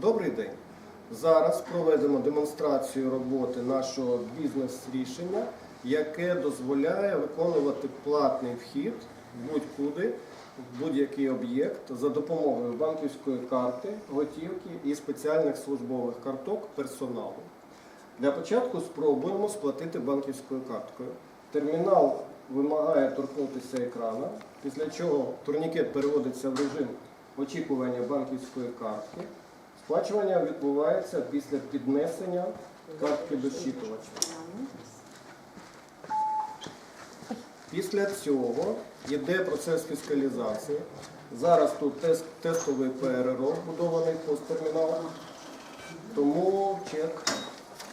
Добрий день. Зараз проведемо демонстрацію роботи нашого бізнес-рішення, яке дозволяє виконувати платний вхід будь-куди, в будь-який об'єкт за допомогою банківської карти, готівки і спеціальних службових карток персоналу. Для початку спробуємо сплатити банківською карткою. Термінал вимагає торкнутися екрана, після чого турнікет переводиться в режим очікування банківської картки. Сплачування відбувається після піднесення картки до щитувача. Після цього йде процес фіскалізації. Зараз тут тест, тестовий ПРРО вбудований посттерміналом, тому чек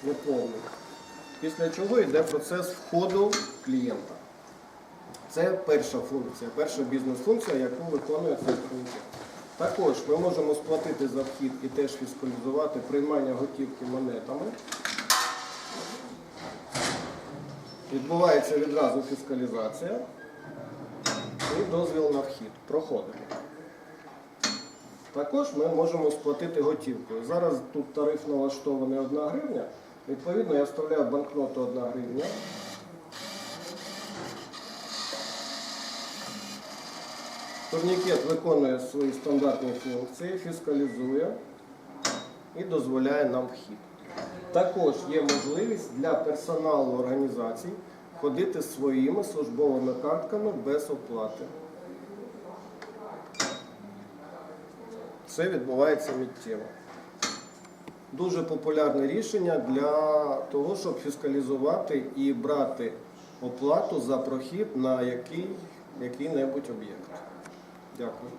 не повний. Після чого йде процес входу клієнта. Це перша функція, перша бізнес-функція, яку виконує цей турнікет. Також ми можемо сплатити за вхід і теж фіскалізувати приймання готівки монетами. Відбувається відразу фіскалізація і дозвіл на вхід. Проходимо. Також ми можемо сплатити готівкою. Зараз тут тариф налаштований 1 гривня. Відповідно, я вставляю банкноту 1 гривня. Турнікет виконує свої стандартні функції, фіскалізує і дозволяє нам вхід. Також є можливість для персоналу організацій ходити своїми службовими картками без оплати. Це відбувається миттєво. Дуже популярне рішення для того, щоб фіскалізувати і брати оплату за прохід на який, який-небудь об'єкт. Дякую.